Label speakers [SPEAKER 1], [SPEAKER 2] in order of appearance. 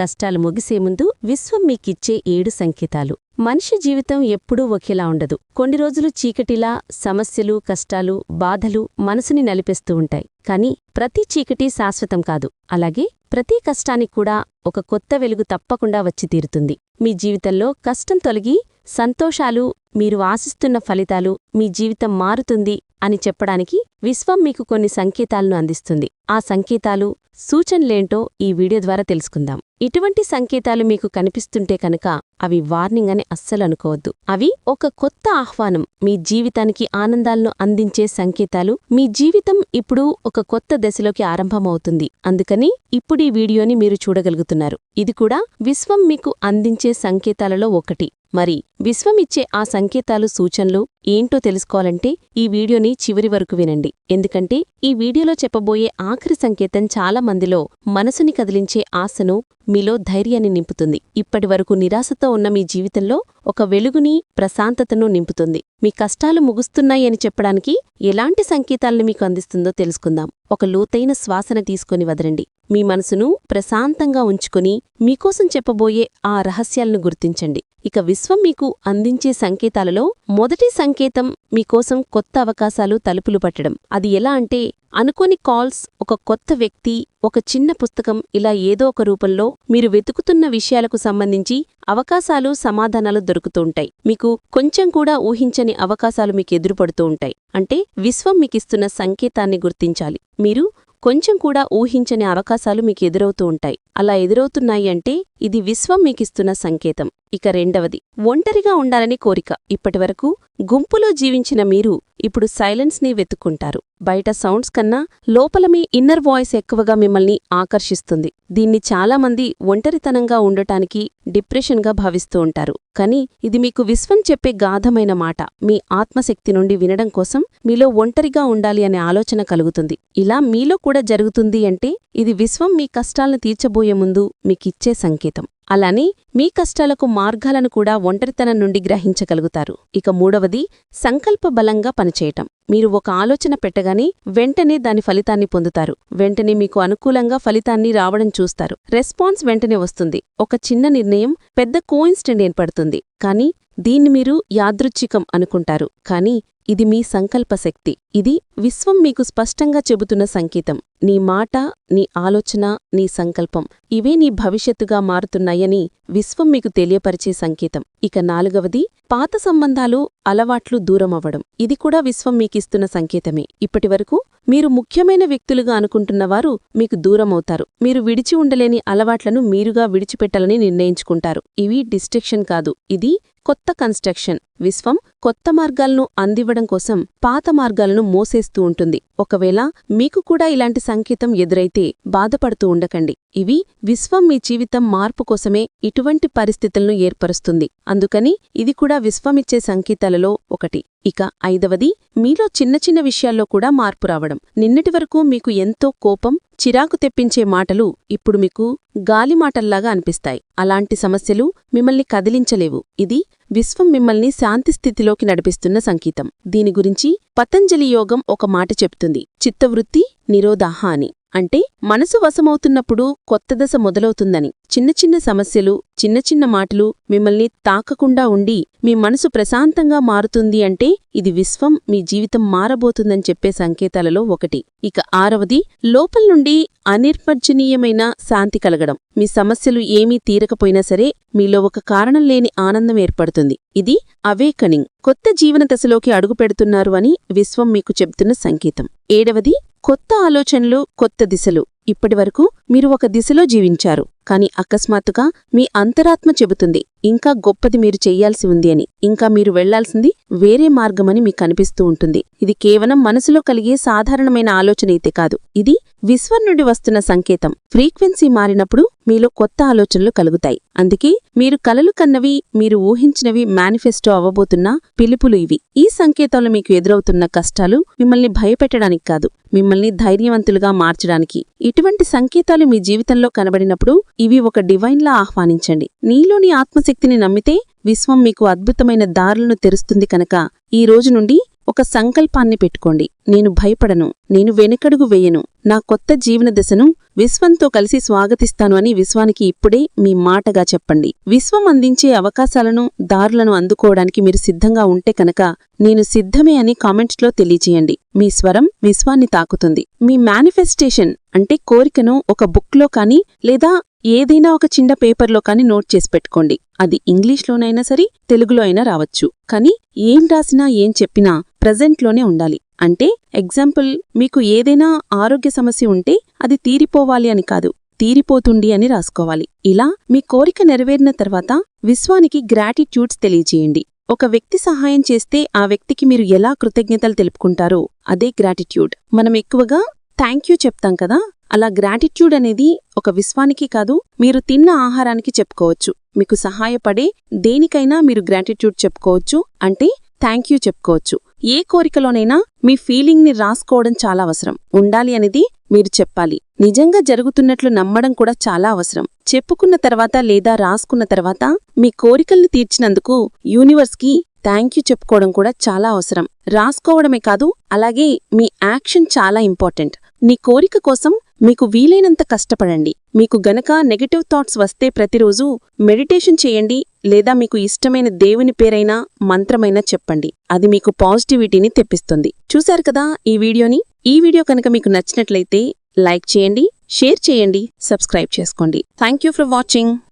[SPEAKER 1] కష్టాలు ముగిసే ముందు విశ్వం మీకిచ్చే ఏడు సంకేతాలు. మనిషి జీవితం ఎప్పుడూ ఒకేలా ఉండదు. కొన్ని రోజులు చీకటిలా సమస్యలు కష్టాలు బాధలు మనసుని నలిపేస్తూ ఉంటాయి. కాని ప్రతి చీకటి శాశ్వతం కాదు. అలాగే ప్రతి కష్టానికి కూడా ఒక కొత్త వెలుగు తప్పకుండా వచ్చి తీరుతుంది. మీ జీవితంలో కష్టం తొలగి సంతోషాలు మీరు ఆశిస్తున్న ఫలితాలు మీ జీవితం మారుతుంది అని చెప్పడానికి విశ్వం మీకు కొన్ని సంకేతాలను అందిస్తుంది. ఆ సంకేతాలు సూచనలేంటో ఈ వీడియో ద్వారా తెలుసుకుందాం. ఇటువంటి సంకేతాలు మీకు కనిపిస్తుంటే కనుక అవి వార్నింగ్ అని అస్సలు అనుకోవద్దు. అవి ఒక కొత్త ఆహ్వానం. మీ జీవితానికి ఆనందాలను అందించే సంకేతాలు. మీ జీవితం ఇప్పుడు ఒక కొత్త దశలోకి ఆరంభమవుతుంది. అందుకని ఇప్పుడు ఈ వీడియోని మీరు చూడగలుగుతున్నారు. ఇది కూడా విశ్వం మీకు అందించే సంకేతాలలో ఒకటి. మరి విశ్వమిచ్చే ఆ సంకేతాలు సూచనలు ఏంటో తెలుసుకోవాలంటే ఈ వీడియోని చివరి వరకు వినండి. ఎందుకంటే ఈ వీడియోలో చెప్పబోయే ఆఖరి సంకేతం చాలా మందిలో మనసుని కదిలించే ఆశను మీలో ధైర్యాన్ని నింపుతుంది. ఇప్పటివరకు నిరాశతో ఉన్న మీ జీవితంలో ఒక వెలుగుని ప్రశాంతతను నింపుతుంది. మీ కష్టాలు ముగుస్తున్నాయని చెప్పడానికి ఎలాంటి సంకేతాలను మీకు అందిస్తుందో తెలుసుకుందాం. ఒక లోతైన శ్వాసన తీసుకొని వదరండి. మీ మనసును ప్రశాంతంగా ఉంచుకొని మీకోసం చెప్పబోయే ఆ రహస్యాలను గుర్తించండి. ఇక విశ్వం మీకు అందించే సంకేతాలలో మొదటి సంకేతం మీకోసం కొత్త అవకాశాలు తలుపులు పట్టడం. అది ఎలా అంటే అనుకోని కాల్స్ ఒక కొత్త వ్యక్తి ఒక చిన్న పుస్తకం ఇలా ఏదో ఒక రూపంలో మీరు వెతుకుతున్న విషయాలకు సంబంధించి అవకాశాలు సమాధానాలు దొరుకుతూ ఉంటాయి. మీకు కొంచెం కూడా ఊహించని అవకాశాలు మీకు ఎదురుపడుతూ ఉంటాయి. అంటే విశ్వం మీకిస్తున్న సంకేతాన్ని గుర్తించాలి. మీరు కొంచెం కూడా ఊహించని అవకాశాలు మీకు ఎదురవుతూ ఉంటాయి. అలా ఎదురవుతున్నాయి అంటే ఇది విశ్వం మీకిస్తున్న సంకేతం. ఇక రెండవది ఒంటరిగా ఉండాలని కోరిక. ఇప్పటివరకు గుంపులో జీవించిన మీరు ఇప్పుడు సైలెన్స్ని వెతుక్కుంటారు. బయట సౌండ్స్ కన్నా లోపల మీ ఇన్నర్ వాయిస్ ఎక్కువగా మిమ్మల్ని ఆకర్షిస్తుంది. దీన్ని చాలామంది ఒంటరితనంగా ఉండటానికి డిప్రెషన్గా భావిస్తూ ఉంటారు. కానీ ఇది మీకు విశ్వం చెప్పే గాధమైన మాట. మీ ఆత్మశక్తి నుండి వినడం కోసం మీలో ఒంటరిగా ఉండాలి అనే ఆలోచన కలుగుతుంది. ఇలా మీలో కూడా జరుగుతుంది అంటే ఇది విశ్వం మీ కష్టాలను తీర్చబోయే ముందు మీకిచ్చే సంకేతం. అలానే మీ కష్టాలకు మార్గాలను కూడా ఒంటరితనం నుండి గ్రహించగలుగుతారు. ఇక మూడవది సంకల్ప బలంగా పనిచేయటం. మీరు ఒక ఆలోచన పెట్టగానే వెంటనే దాని ఫలితాన్ని పొందుతారు. వెంటనే మీకు అనుకూలంగా ఫలితాన్ని రావడం చూస్తారు. రెస్పాన్స్ వెంటనే వస్తుంది. ఒక చిన్న నిర్ణయం పెద్ద కోయిన్స్టెంట్ ఏర్పడుతుంది. కానీ దీన్ని మీరు యాదృచ్ఛికం అనుకుంటారు. కానీ ఇది మీ సంకల్పశక్తి ఇది విశ్వం మీకు స్పష్టంగా చెబుతున్న సంకేతం. నీ మాట నీ ఆలోచన నీ సంకల్పం ఇవే నీ భవిష్యత్తుగా మారుతున్నాయని విశ్వం మీకు తెలియపరిచే సంకేతం. ఇక నాలుగవది పాత సంబంధాలు అలవాట్లు దూరమవ్వడం. ఇది కూడా విశ్వం మీకిస్తున్న సంకేతమే. ఇప్పటివరకు మీరు ముఖ్యమైన వ్యక్తులుగా అనుకుంటున్నవారు మీకు దూరమవుతారు. మీరు విడిచి ఉండలేని అలవాట్లను మీరుగా విడిచిపెట్టాలని నిర్ణయించుకుంటారు. ఇవి డిస్ట్రిక్షన్ కాదు. ఇది కొత్త కన్స్ట్రక్షన్. విశ్వం కొత్త మార్గాలను అందివ్వడం కోసం పాత మార్గాలను మోసేస్తూ ఉంటుంది. ఒకవేళ మీకు కూడా ఇలాంటి సంకేతం ఎదురైతే బాధపడుతూ ఉండకండి. ఇవి విశ్వం మీ జీవితం మార్పు కోసమే ఇటువంటి పరిస్థితులను ఏర్పరుస్తుంది. అందుకని ఇది కూడా విశ్వమిచ్చే సంకేతాలలో ఒకటి. ఇక ఐదవది మీలో చిన్న చిన్న విషయాల్లో కూడా మార్పు రావడం. నిన్నటి వరకు మీకు ఎంతో కోపం చిరాకు తెప్పించే మాటలు ఇప్పుడు మీకు గాలిమాటల్లాగా అనిపిస్తాయి. అలాంటి సమస్యలు మిమ్మల్ని కదిలించలేవు. ఇది విశ్వం మిమ్మల్ని శాంతిస్థితిలోకి నడిపిస్తున్న సంకేతం. దీని గురించి పతంజలి యోగం ఒక మాట చెప్తుంది. చిత్తవృత్తి నిరోధాహ అని. అంటే మనసు వశమవుతున్నప్పుడు కొత్త దశ మొదలవుతుందని. చిన్న చిన్న సమస్యలు చిన్న చిన్న మాటలు మిమ్మల్ని తాకకుండా ఉండి మీ మనసు ప్రశాంతంగా మారుతుంది అంటే ఇది విశ్వం మీ జీవితం మారబోతుందని చెప్పే సంకేతాలలో ఒకటి. ఇక ఆరవది లోపల నుండి అనిర్మర్జనీయమైన శాంతి కలగడం. మీ సమస్యలు ఏమీ తీరకపోయినా సరే మీలో ఒక కారణం లేని ఆనందం ఏర్పడుతుంది. ఇది అవేకనింగ్. కొత్త జీవన దశలోకి అడుగుపెడుతున్నారు అని విశ్వం మీకు చెబుతున్న సంకేతం. ఏడవది కొత్త ఆలోచనలు కొత్త దిశలు. ఇప్పటివరకు మీరు ఒక దిశలో జీవించారు. కాని అకస్మాత్తుగా మీ అంతరాత్మ చెబుతుంది. ఇంకా గొప్పది మీరు చెయ్యాల్సి ఉంది అని. ఇంకా మీరు వెళ్ళాల్సింది వేరే మార్గమని మీకు అనిపిస్తూ ఉంటుంది. ఇది కేవలం మనసులో కలిగే సాధారణమైన ఆలోచన అయితే కాదు. ఇది విశ్వం నుండి వస్తున్న సంకేతం. ఫ్రీక్వెన్సీ మారినప్పుడు మీలో కొత్త ఆలోచనలు కలుగుతాయి. అందుకే మీరు కలలు కన్నవి మీరు ఊహించినవి మేనిఫెస్టో అవ్వబోతున్న పిలుపులు ఇవి. ఈ సంకేతాలు మీకు ఎదురవుతున్న కష్టాలు మిమ్మల్ని భయపెట్టడానికి కాదు. మిమ్మల్ని ధైర్యవంతులుగా మార్చడానికి. ఇటువంటి సంకేతాలు మీ జీవితంలో కనబడినప్పుడు ఇవి ఒక డివైన్లా ఆహ్వానించండి. నీలోని ఆత్మశక్తిని నమ్మితే విశ్వం మీకు అద్భుతమైన దారులను తెరుస్తుంది కనుక ఈ రోజు నుండి
[SPEAKER 2] ఒక సంకల్పాన్ని పెట్టుకోండి. నేను భయపడను. నేను వెనుకడుగు వేయను. నా కొత్త జీవన దశను విశ్వంతో కలిసి స్వాగతిస్తాను అని విశ్వానికి ఇప్పుడే మీ మాటగా చెప్పండి. విశ్వం అందించే అవకాశాలను దారులను అందుకోవడానికి మీరు సిద్ధంగా ఉంటే కనుక నేను సిద్ధమే అని కామెంట్స్లో తెలియజేయండి మీ స్వరం విశ్వాన్ని తాకుతుంది. మీ మేనిఫెస్టేషన్ అంటే కోరికను ఒక బుక్లో కానీ లేదా ఏదైనా ఒక చిన్న పేపర్లో కానీ నోట్ చేసి పెట్టుకోండి. అది ఇంగ్లీష్లోనైనా సరే తెలుగులో అయినా రావచ్చు. కానీ ఏం రాసినా ఏం చెప్పినా ప్రజెంట్లోనే ఉండాలి. అంటే ఎగ్జాంపుల్ మీకు ఏదైనా ఆరోగ్య సమస్య ఉంటే అది తీరిపోవాలి అని కాదు తీరిపోతుంది అని రాసుకోవాలి. ఇలా మీ కోరిక నెరవేరిన తర్వాత విశ్వానికి గ్రాటిట్యూడ్స్ తెలియజేయండి. ఒక వ్యక్తి సహాయం చేస్తే ఆ వ్యక్తికి మీరు ఎలా కృతజ్ఞతలు తెలుపుకుంటారో అదే గ్రాటిట్యూడ్ మనం ఎక్కువగా థ్యాంక్ యూ చెప్తాం కదా అలా గ్రాటిట్యూడ్ అనేది ఒక విశ్వానికి కాదు మీరు తిన్న ఆహారానికి చెప్పుకోవచ్చు. మీకు సహాయపడే దేనికైనా మీరు గ్రాటిట్యూడ్ చెప్పుకోవచ్చు అంటే థ్యాంక్ యూ చెప్పుకోవచ్చు. ఏ కోరికలోనైనా మీ ఫీలింగ్ని రాసుకోవడం చాలా అవసరం. ఉండాలి అనేది మీరు చెప్పాలి. నిజంగా జరుగుతున్నట్లు నమ్మడం కూడా చాలా అవసరం. చెప్పుకున్న తర్వాత లేదా రాసుకున్న తర్వాత మీ కోరికల్ని తీర్చినందుకు యూనివర్స్కి థ్యాంక్ యూ చెప్పుకోవడం కూడా చాలా అవసరం. రాసుకోవడమే కాదు అలాగే మీ యాక్షన్ చాలా ఇంపార్టెంట్ నీ కోరిక కోసం మీకు వీలైనంత కష్టపడండి. మీకు గనక నెగటివ్ థాట్స్ వస్తే ప్రతిరోజు మెడిటేషన్ చేయండి లేదా మీకు ఇష్టమైన దేవుని పేరైనా మంత్రమైనా చెప్పండి. అది మీకు పాజిటివిటీని తెప్పిస్తుంది. చూశారు కదా ఈ వీడియోని? ఈ వీడియో కనుక మీకు నచ్చినట్లయితే లైక్ చేయండి షేర్ చేయండి సబ్స్క్రైబ్ చేసుకోండి. Thank you for watching